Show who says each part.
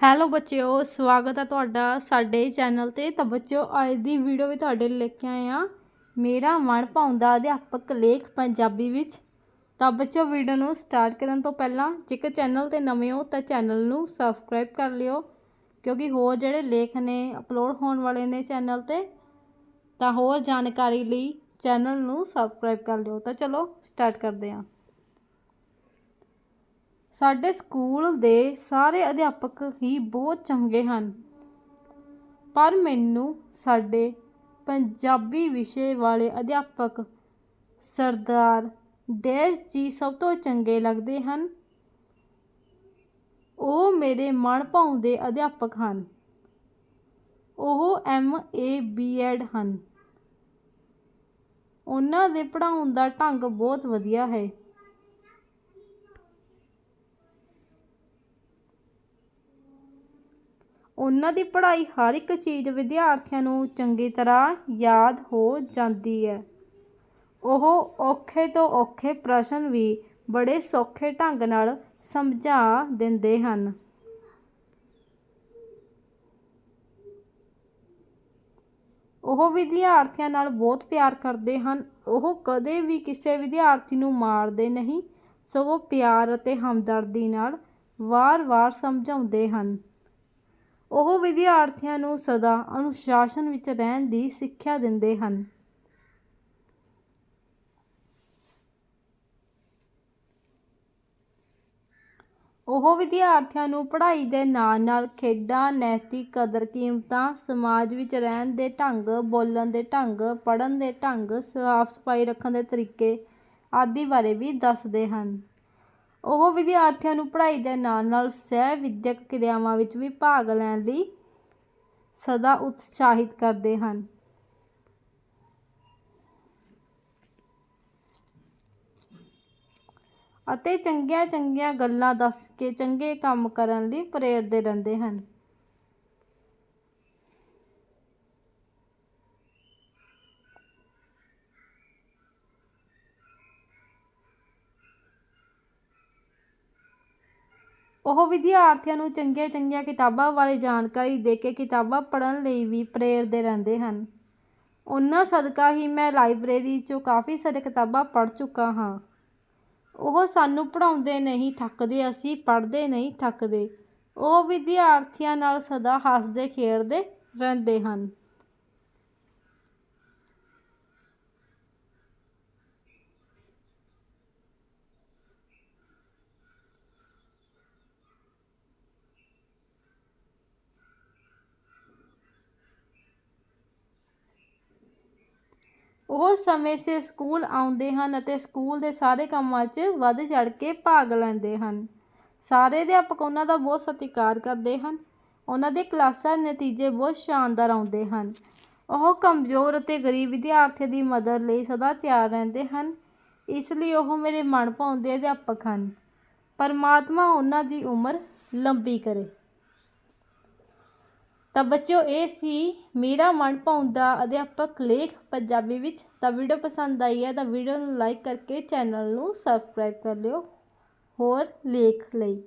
Speaker 1: Hello ਬੱਚਿਓ, ਸਵਾਗਤ ਹੈ ਤੁਹਾਡਾ ਸਾਡੇ ਚੈਨਲ ਤੇ। ਤਾਂ ਬੱਚਿਓ, ਅੱਜ ਦੀ ਵੀਡੀਓ ਵੀ ਤੁਹਾਡੇ ਲਈ ਲੈ ਕੇ ਆਏ ਆ ਮੇਰਾ ਮਨ ਭਾਉਂਦਾ ਅਧਿਆਪਕ ਲੇਖ ਪੰਜਾਬੀ ਵਿੱਚ। ਤਾਂ ਬੱਚਿਓ ਵੀਡੀਓ ਨੂੰ ਸਟਾਰਟ ਕਰਨ ਤੋਂ ਪਹਿਲਾਂ, ਜੇਕਰ ਚੈਨਲ ਤੇ ਨਵੇਂ ਹੋ, ਤਾਂ ਚੈਨਲ ਨੂੰ ਸਬਸਕ੍ਰਾਈਬ ਕਰ ਲਿਓ। ਕਿਉਂਕਿ ਹੋਰ ਜਿਹੜੇ ਲੇਖ ਨੇ ਅਪਲੋਡ ਹੋਣ ਵਾਲੇ ਨੇ ਚੈਨਲ ਤੇ, ਤਾਂ ਹੋਰ ਜਾਣਕਾਰੀ ਲਈ ਚੈਨਲ ਨੂੰ ਸਬਸਕ੍ਰਾਈਬ ਕਰ ਲਿਓ। ਤਾਂ ਚਲੋ ਸਟਾਰਟ ਕਰਦੇ ਹਾਂ। ਸਾਡੇ ਸਕੂਲ ਦੇ ਸਾਰੇ ਅਧਿਆਪਕ ਹੀ ਬਹੁਤ ਚੰਗੇ ਹਨ। ਪਰ ਮੈਨੂੰ ਸਾਡੇ ਪੰਜਾਬੀ ਵਿਸ਼ੇ ਵਾਲੇ ਅਧਿਆਪਕ ਸਰਦਾਰ ਡੈਸ਼ ਜੀ ਸਭ ਤੋਂ ਚੰਗੇ ਲੱਗਦੇ ਹਨ। ਉਹ ਮੇਰੇ ਮਨ ਭਾਉਂਦੇ ਅਧਿਆਪਕ ਹਨ। ਉਹ ਐਮ ਏ ਬੀ ਐਡ ਹਨ। ਉਹਨਾਂ ਦੇ ਪੜ੍ਹਾਉਣ ਦਾ ਢੰਗ ਬਹੁਤ ਵਧੀਆ ਹੈ। ਉਹਨਾਂ ਦੀ ਪੜ੍ਹਾਈ ਹਰ ਇੱਕ ਚੀਜ਼ ਵਿਦਿਆਰਥੀਆਂ ਨੂੰ ਚੰਗੀ ਤਰ੍ਹਾਂ ਯਾਦ ਹੋ ਜਾਂਦੀ ਹੈ। ਉਹ ਔਖੇ ਤੋਂ ਔਖੇ ਪ੍ਰਸ਼ਨ ਵੀ ਬੜੇ ਸੌਖੇ ਢੰਗ ਨਾਲ ਸਮਝਾ ਦਿੰਦੇ ਹਨ। ਉਹ ਵਿਦਿਆਰਥੀਆਂ ਨਾਲ ਬਹੁਤ ਪਿਆਰ ਕਰਦੇ ਹਨ। ਉਹ ਕਦੇ ਵੀ ਕਿਸੇ ਵਿਦਿਆਰਥੀ ਨੂੰ ਮਾਰਦੇ ਨਹੀਂ। ਸਗੋਂ ਪਿਆਰ ਅਤੇ ਹਮਦਰਦੀ ਨਾਲ ਵਾਰ-ਵਾਰ ਸਮਝਾਉਂਦੇ ਹਨ। ਉਹ ਵਿਦਿਆਰਥੀਆਂ ਨੂੰ ਸਦਾ ਅਨੁਸ਼ਾਸਨ ਵਿੱਚ ਰਹਿਣ ਦੀ ਸਿੱਖਿਆ ਦਿੰਦੇ ਹਨ। ਉਹ ਵਿਦਿਆਰਥੀਆਂ ਨੂੰ ਪੜ੍ਹਾਈ ਦੇ ਨਾਲ-ਨਾਲ ਖੇਡਾਂ, ਨੈਤਿਕ ਕਦਰ ਕੀਮਤਾਂ, ਸਮਾਜ ਵਿੱਚ ਰਹਿਣ ਦੇ ਢੰਗ, ਬੋਲਣ ਦੇ ਢੰਗ, ਪੜ੍ਹਨ ਦੇ ਢੰਗ, ਸਾਫ਼ ਸਫ਼ਾਈ ਰੱਖਣ ਦੇ ਤਰੀਕੇ ਆਦਿ ਬਾਰੇ ਵੀ ਦੱਸਦੇ ਹਨ। ਉਹ ਵਿਦਿਆਰਥੀਆਂ ਨੂੰ ਪੜ੍ਹਾਈ ਦੇ ਨਾਲ-ਨਾਲ ਸਹਿ ਵਿੱਦਿਅਕ ਕਿਰਿਆਵਾਂ ਵਿੱਚ ਵੀ ਭਾਗ ਲੈਣ ਲਈ ਸਦਾ ਉਤਸ਼ਾਹਿਤ ਕਰਦੇ ਹਨ। ਅਤੇ ਚੰਗੀਆਂ ਚੰਗੀਆਂ ਗੱਲਾਂ ਦੱਸ ਕੇ ਚੰਗੇ ਕੰਮ ਕਰਨ ਲਈ ਪ੍ਰੇਰਦੇ ਰਹਿੰਦੇ ਹਨ। ਉਹ ਵਿਦਿਆਰਥੀਆਂ ਨੂੰ ਚੰਗੀਆਂ ਚੰਗੀਆਂ ਕਿਤਾਬਾਂ ਬਾਰੇ ਜਾਣਕਾਰੀ ਦੇ ਕੇ ਕਿਤਾਬਾਂ ਪੜ੍ਹਨ ਲਈ ਵੀ ਪ੍ਰੇਰਦੇ ਰਹਿੰਦੇ ਹਨ। ਉਹਨਾਂ ਸਦਕਾ ਹੀ ਮੈਂ ਲਾਇਬ੍ਰੇਰੀ 'ਚੋਂ ਕਾਫੀ ਸਾਰੇ ਕਿਤਾਬਾਂ ਪੜ੍ਹ ਚੁੱਕਾ ਹਾਂ। ਉਹ ਸਾਨੂੰ ਪੜ੍ਹਾਉਂਦੇ ਨਹੀਂ, ਥੱਕਦੇ, ਅਸੀਂ ਪੜ੍ਹਦੇ ਨਹੀਂ, ਥੱਕਦੇ। ਉਹ ਵਿਦਿਆਰਥੀਆਂ ਨਾਲ ਸਦਾ ਹੱਸਦੇ, ਖੇਡਦੇ ਰਹਿੰਦੇ ਹਨ। ਉਹ ਸਮੇਂ ਸਿਰ ਸਕੂਲ ਆਉਂਦੇ ਹਨ ਅਤੇ ਸਕੂਲ ਦੇ ਸਾਰੇ ਕੰਮਾਂ 'ਚ ਵੱਧ ਚੜ੍ਹ ਕੇ ਭਾਗ ਲੈਂਦੇ ਹਨ। ਸਾਰੇ ਅਧਿਆਪਕ ਉਹਨਾਂ ਦਾ ਬਹੁਤ ਸਤਿਕਾਰ ਕਰਦੇ ਹਨ। ਉਹਨਾਂ ਦੇ ਕਲਾਸਾਂ ਦੇ ਨਤੀਜੇ ਬਹੁਤ ਸ਼ਾਨਦਾਰ ਆਉਂਦੇ ਹਨ। ਉਹ ਕਮਜ਼ੋਰ ਅਤੇ ਗਰੀਬ ਵਿਦਿਆਰਥੀਆਂ ਦੀ ਮਦਦ ਲਈ ਸਦਾ ਤਿਆਰ ਰਹਿੰਦੇ ਹਨ। ਇਸ ਲਈ ਉਹ ਮੇਰੇ ਮਨ ਭਾਉਂਦੇ ਅਧਿਆਪਕ ਹਨ। ਪਰਮਾਤਮਾ ਉਹਨਾਂ ਦੀ ਉਮਰ ਲੰਬੀ ਕਰੇ। ਤਾਂ ਬੱਚਿਓ, ਇਹ ਸੀ ਮੇਰਾ ਮਨ ਭਾਉਂਦਾ ਅਧਿਆਪਕ ਲੇਖ ਪੰਜਾਬੀ ਵਿੱਚ। ਤਾਂ ਵੀਡੀਓ ਪਸੰਦ ਆਈ ਹੈ ਤਾਂ ਵੀਡੀਓ ਨੂੰ ਲਾਈਕ ਕਰਕੇ ਚੈਨਲ ਨੂੰ ਸਬਸਕ੍ਰਾਈਬ ਕਰ ਲਿਓ। ਹੋਰ ਲੇਖ ਲਈ।